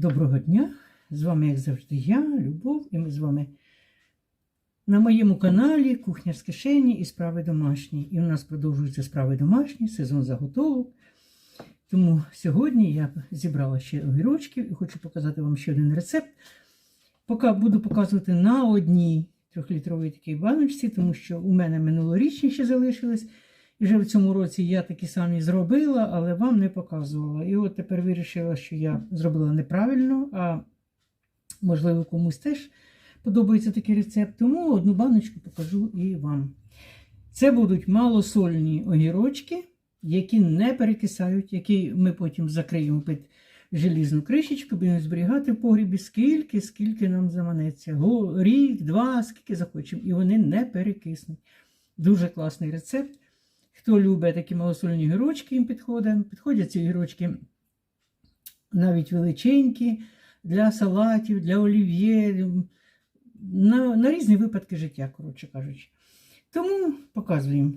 Доброго дня! З вами, як завжди, я, Любов, і ми з вами на моєму каналі Кухня з кишені і справи домашні. І у нас продовжуються справи домашні, сезон заготовок. Тому сьогодні я зібрала ще огірочків і хочу показати вам ще один рецепт. Поки буду показувати на одній трьохлітровій такій баночці, тому що у мене минулорічні ще залишились. І вже в цьому році я такі самі зробила, але вам не показувала. І от тепер вирішила, що я зробила неправильно, а можливо комусь теж подобається такий рецепт. Тому одну баночку покажу і вам. Це будуть малосольні огірочки, які не перекисають, які ми потім закриємо під желізну кришечку, будемо зберігати в погрібі скільки, скільки нам заманеться. Рік, два, скільки захочемо. І вони не перекиснуть. Дуже класний рецепт. Хто любить такі малосольні гірочки, їм підходять. Підходять ці гірочки навіть величенькі, для салатів, для олів'є, на, на різні випадки життя, коротше кажучи. Тому показуємо.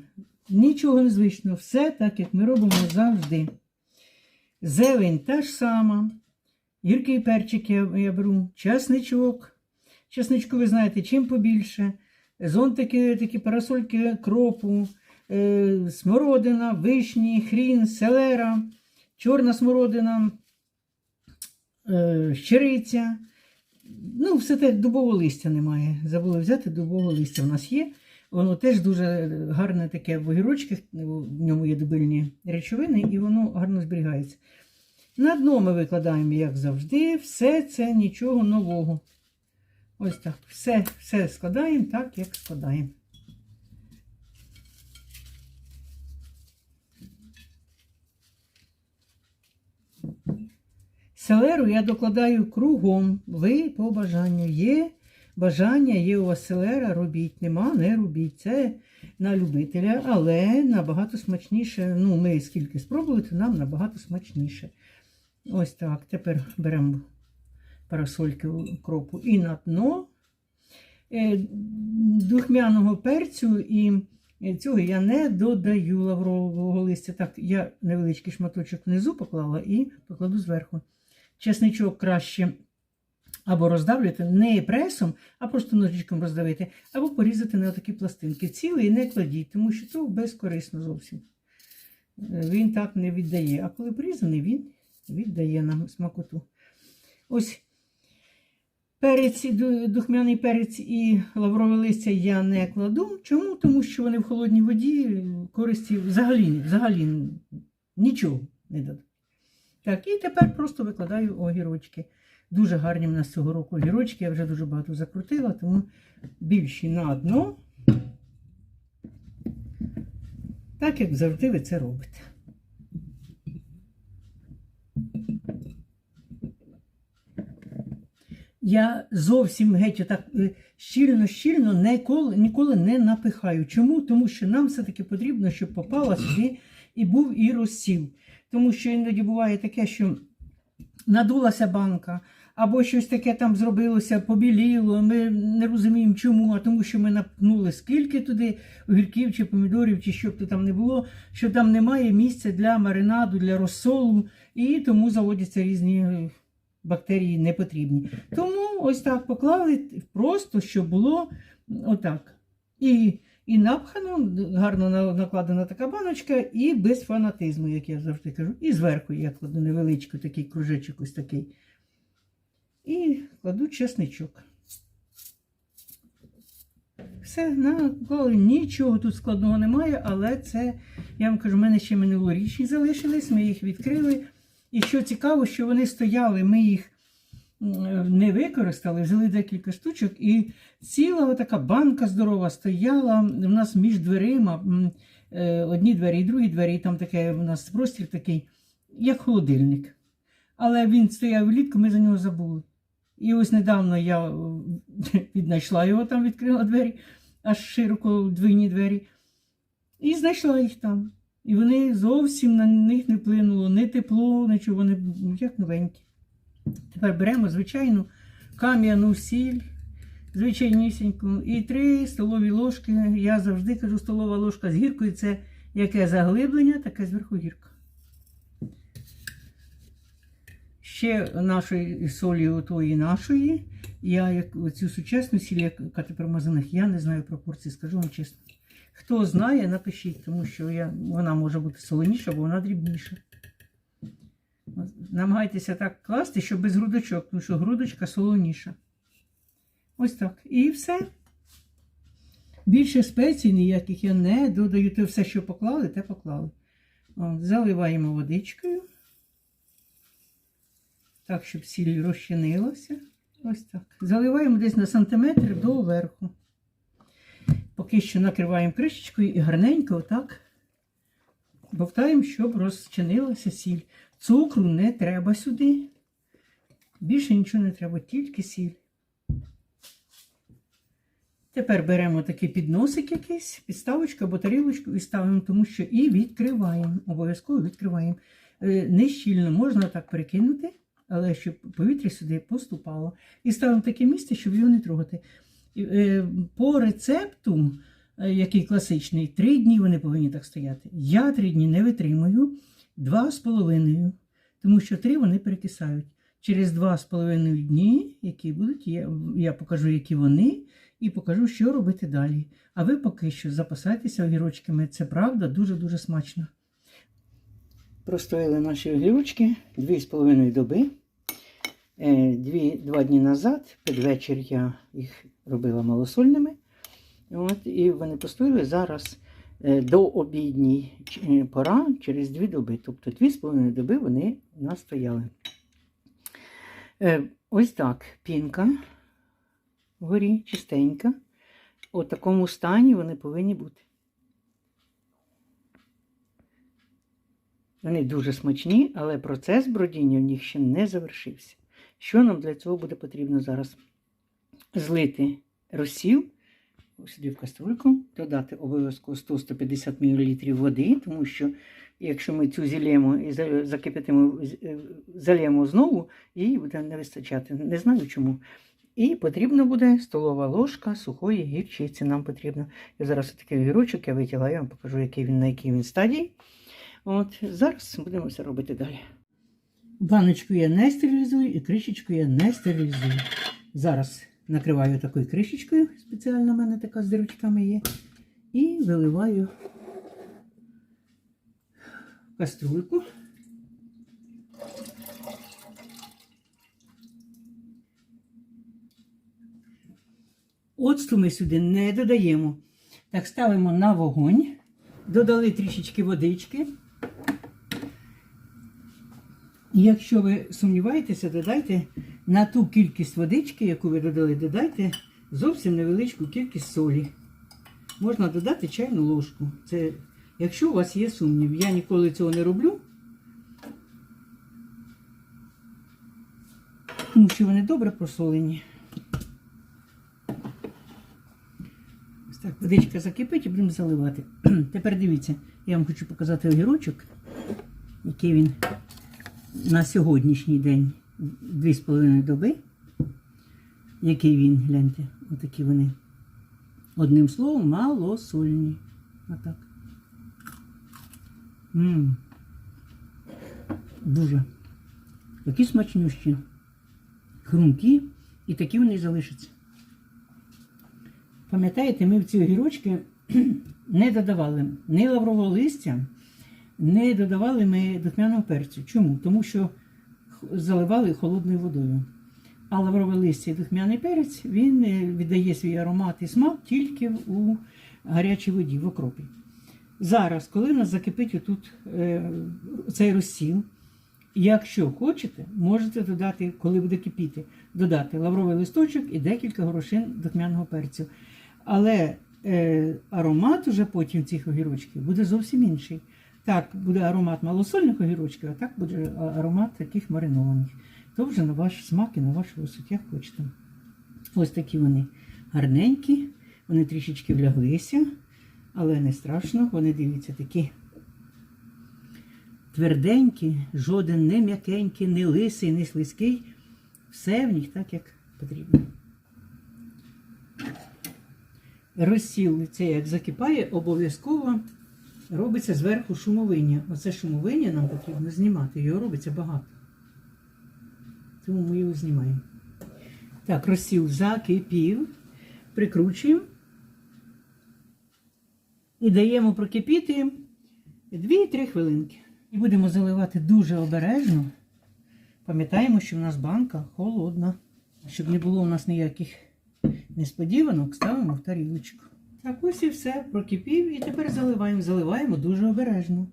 Нічого незвичного, все так, як ми робимо завжди. Зелень та ж сама. Гіркий перчик я, я беру, часничок. Часничку, ви знаєте, чим побільше. Зонтики, такі парасольки кропу, смородина, вишні, хрін, селера, чорна смородина, е, щириця. Ну, все те дубового листя немає. Забули взяти дубового листя. У нас є. Воно теж дуже гарне таке в огірочках, в ньому є дубильні речовини, і воно гарно зберігається. На дно ми викладаємо, як завжди, все це нічого нового. Ось так. Все, все складаємо так, як складаємо. Селеру я докладаю кругом. Ви по бажанню. Є бажання, є у вас селера, робіть. Нема, не робіть. Це на любителя, але набагато смачніше. Ну, ми скільки спробували, то нам набагато смачніше. Ось так. Тепер беремо парасольки кропу і на дно. Е, Духмяного перцю і цього я не додаю лаврового листя. Так, я невеличкий шматочок внизу поклала і покладу зверху. Чесничок краще або роздавлювати не пресом, а просто ножичком роздавити, або порізати на такі пластинки. Цілий не кладіть, тому що то безкорисно зовсім. Він так не віддає. А коли порізаний, він віддає нам смакоту. Ось перець, духмяний перець і лаврове листя я не кладу. Чому? Тому що вони в холодній воді користі взагалі, взагалі нічого не дадуть. Так, і тепер просто викладаю огірочки. Дуже гарні в нас цього року огірочки. Я вже дуже багато закрутила, тому більші на дно. Так, як завжди ви це робите. Я зовсім геть отак щільно-щільно ніколи, ніколи не напихаю. Чому? Тому що нам все-таки потрібно, щоб попала сюди і був і розсів. Тому що іноді буває таке, що надулася банка, або щось таке там зробилося, побіліло. Ми не розуміємо, чому, а тому, що ми напнули скільки туди огірків чи помідорів, чи що б то там не було, що там немає місця для маринаду, для розсолу, і тому заводяться різні бактерії непотрібні. Тому ось так поклали, просто щоб було отак. І і напхано, гарно накладена така баночка, і без фанатизму, як я завжди кажу. І зверху я кладу невеличкий такий кружечок ось такий. І кладу чесничок. Все, наклали, нічого тут складного немає, але це, я вам кажу, в мене ще минулорічні залишились, ми їх відкрили. І що цікаво, що вони стояли, ми їх не використали, взяли декілька штучок, і ціла така банка здорова стояла в нас між дверима. Одні двері і другі двері, і там таке у нас простір такий, як холодильник. Але він стояв влітку, ми за нього забули. І ось недавно я віднайшла його, там відкрила двері, аж широко двійні двері. І знайшла їх там. І вони зовсім на них не вплинуло, ні тепло, нічого, вони як новенькі. Тепер беремо звичайну кам'яну сіль, звичайнісіньку, і три столові ложки. Я завжди кажу, столова ложка з гіркою це яке заглиблення, таке зверху гірка. ще нашої солі, отої нашої. Я як цю сучасну сіль, яка тепер в магазинах, я не знаю пропорції, скажу вам чесно. Хто знає, напишіть, тому що я, вона може бути солоніша, бо вона дрібніша. Намагайтеся так класти, щоб без грудочок, тому що грудочка солоніша. Ось так. І все. Більше спецій ніяких я не додаю. Те все, що поклали, те поклали. От, заливаємо водичкою. Так, щоб сіль розчинилася. Ось так. Заливаємо десь на сантиметр до верху. Поки що накриваємо кришечкою і гарненько отак бовтаємо, щоб розчинилася сіль. Цукру не треба сюди. Більше нічого не треба, тільки сіль. Тепер беремо такий підносик якийсь, підставочку або тарілочку і ставимо, тому що і відкриваємо. Обов'язково відкриваємо. Е, Не щільно можна так перекинути, але щоб повітря сюди поступало. І ставимо таке місце, щоб його не трогати. Е, По рецепту, е, який класичний, три дні вони повинні так стояти. Я три дні не витримую, два з половиною, тому що три вони перекисають. Через два з половиною дні, які будуть, я, я покажу, які вони, і покажу, що робити далі. А ви поки що запасайтеся огірочками. Це правда дуже-дуже смачно. Простояли наші огірочки дві з половиною доби. Е, Дві, два дні назад, під вечір я їх робила малосольними. От, і вони постояли зараз е, до обідній е, пора через дві доби. Тобто дві з половиною доби вони у нас стояли. Ось так, пінка вгорі, чистенька. У такому стані вони повинні бути. Вони дуже смачні, але процес бродіння в них ще не завершився. Що нам для цього буде потрібно зараз? Злити розсіл сюди в каструльку, додати обов'язково 100-150 мл води, тому що якщо ми цю зілємо і за- закипятимо, е, залємо знову, їй буде не вистачати. Не знаю чому. І потрібно буде столова ложка сухої гірчиці. Нам потрібно. Я зараз такий огірочок я витягла, я вам покажу, який він, на якій він стадії. От, зараз будемо все робити далі. Баночку я не стерилізую і кришечку я не стерилізую. Зараз накриваю такою кришечкою, спеціально в мене така з дирочками є. І виливаю каструльку. Оцту ми сюди не додаємо. Так, ставимо на вогонь, додали трішечки водички. Якщо ви сумніваєтеся, додайте на ту кількість водички, яку ви додали, додайте зовсім невеличку кількість солі. Можна додати чайну ложку. Це якщо у вас є сумнів. Я ніколи цього не роблю. Тому що вони добре просолені. Так, водичка закипить і будемо заливати. Тепер дивіться, я вам хочу показати огірочок, який він на сьогоднішній день, дві з половиною доби. Який він, гляньте, отакі вони. Одним словом, малосольні. Отак. М. Дуже. Такі смачнющі. Хрумкі, і такі вони залишаться. Пам'ятаєте, ми в ці огірочки не додавали ні лаврового листя, не додавали ми духмяного перцю. Чому? Тому що заливали холодною водою. А лаврове листя і духмяний перець він е, віддає свій аромат і смак тільки у гарячій воді, в окропі. Зараз, коли у нас закипить отут е, цей розсіл, якщо хочете, можете додати, коли буде кипіти, додати лавровий листочок і декілька горошин духмяного перцю. Але е, аромат уже потім цих огірочків буде зовсім інший. Так, буде аромат малосольних огірочків, а так буде аромат таких маринованих. То вже на ваш смак і на вашу висот, як хочете. Ось такі вони гарненькі, вони трішечки вляглися, але не страшно. Вони дивіться такі тверденькі, жоден не м'якенький, не лисий, не слизький. Все в них так, як потрібно. Розсіл це як закипає, обов'язково робиться зверху шумовиння. Оце шумовиння нам потрібно знімати, його робиться багато. Тому ми його знімаємо. Так, розсіл закипів. Прикручуємо. І даємо прокипіти 2-3 хвилинки. І будемо заливати дуже обережно. Пам'ятаємо, що в нас банка холодна. Щоб не було у нас ніяких несподіванок, ставимо в тарілочку. Так, ось і все, прокипів. І тепер заливаємо. Заливаємо дуже обережно.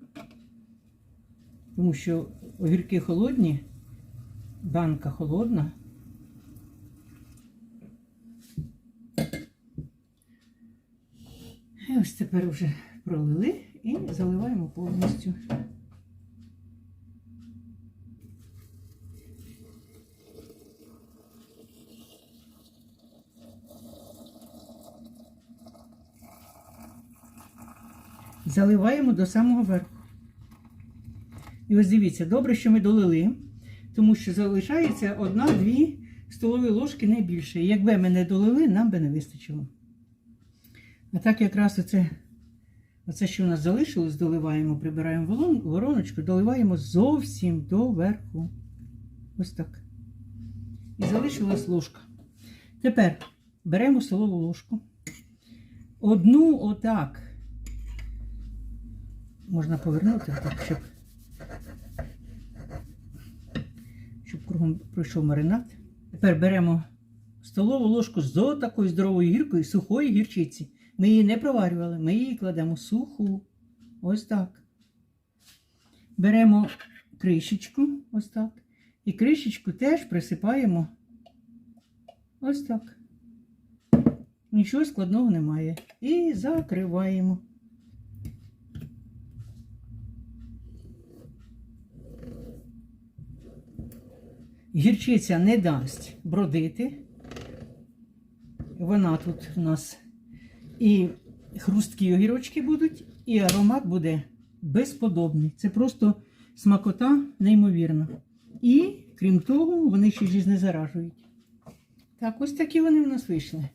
Тому що огірки холодні, банка холодна. І ось тепер вже пролили і заливаємо повністю. Заливаємо до самого верху. І ось дивіться, добре, що ми долили, тому що залишається одна-дві столові ложки не більше. Якби ми не долили, нам би не вистачило. А так якраз оце, оце що у нас залишилось, доливаємо, прибираємо вороночку, доливаємо зовсім до верху. Ось так. І залишилась ложка. Тепер беремо столову ложку. Одну отак. Можна повернути так, щоб, щоб кругом пройшов маринад. Тепер беремо столову ложку з такою здоровою гіркою сухої гірчиці. Ми її не проварювали, ми її кладемо суху. Ось так. Беремо кришечку, ось так. І кришечку теж присипаємо ось так. Нічого складного немає. І закриваємо. Гірчиця не дасть бродити. Вона тут у нас і хрусткі огірочки будуть, і аромат буде безподобний. Це просто смакота неймовірна. І, крім того, вони ще ж не заражують. Так, ось такі вони в нас вийшли.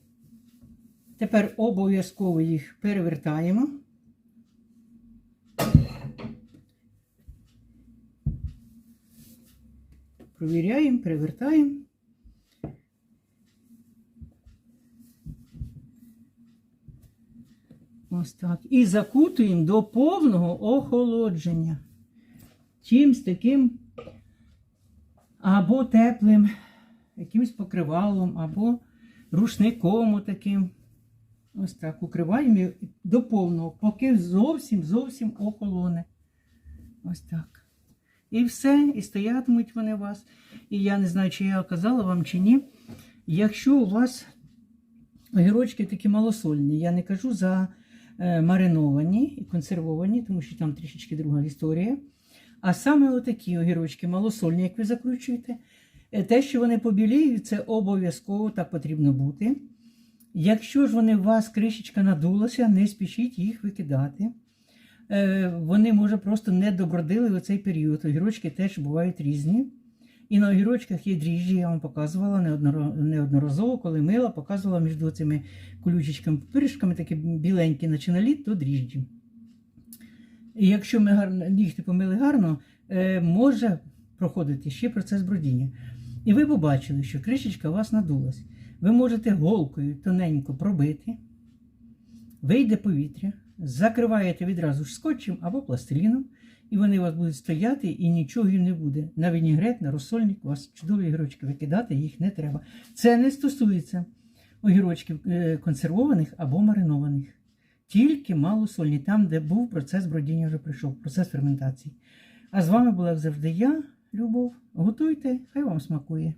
Тепер обов'язково їх перевертаємо. Провіряємо, перевертаємо. Ось так. І закутуємо до повного охолодження. Чимсь таким або теплим, якимось покривалом, або рушником таким. Ось так. Укриваємо до повного, поки зовсім зовсім охолоне. Ось так. І все, і стоятимуть вони у вас. І я не знаю, чи я казала вам чи ні. Якщо у вас огірочки такі малосольні, я не кажу за е, мариновані і консервовані, тому що там трішечки друга історія. А саме отакі огірочки малосольні, як ви закручуєте, е, те, що вони побіліють, це обов'язково так потрібно бути. Якщо ж вони у вас кришечка надулася, не спішіть їх викидати. Е, Вони, може, просто не добродили в цей період. Огірочки теж бувають різні. І на огірочках є дріжджі, я вам показувала неодноразово, коли мила, показувала між цими колючечками, пиріжками, такі біленькі, наче наліт, то дріжджі. І якщо ми гарно, нігті помили гарно, е, може проходити ще процес бродіння. І ви побачили, що кришечка у вас надулась. Ви можете голкою тоненько пробити, вийде повітря, закриваєте відразу ж скотчем або пластиліном, і вони у вас будуть стояти, і нічого їм не буде. На вінігрет, на розсольник, у вас чудові огірочки викидати, їх не треба. Це не стосується огірочків е, консервованих або маринованих. Тільки малосольні, там, де був процес бродіння, вже прийшов, процес ферментації. А з вами була завжди я, Любов. Готуйте, хай вам смакує.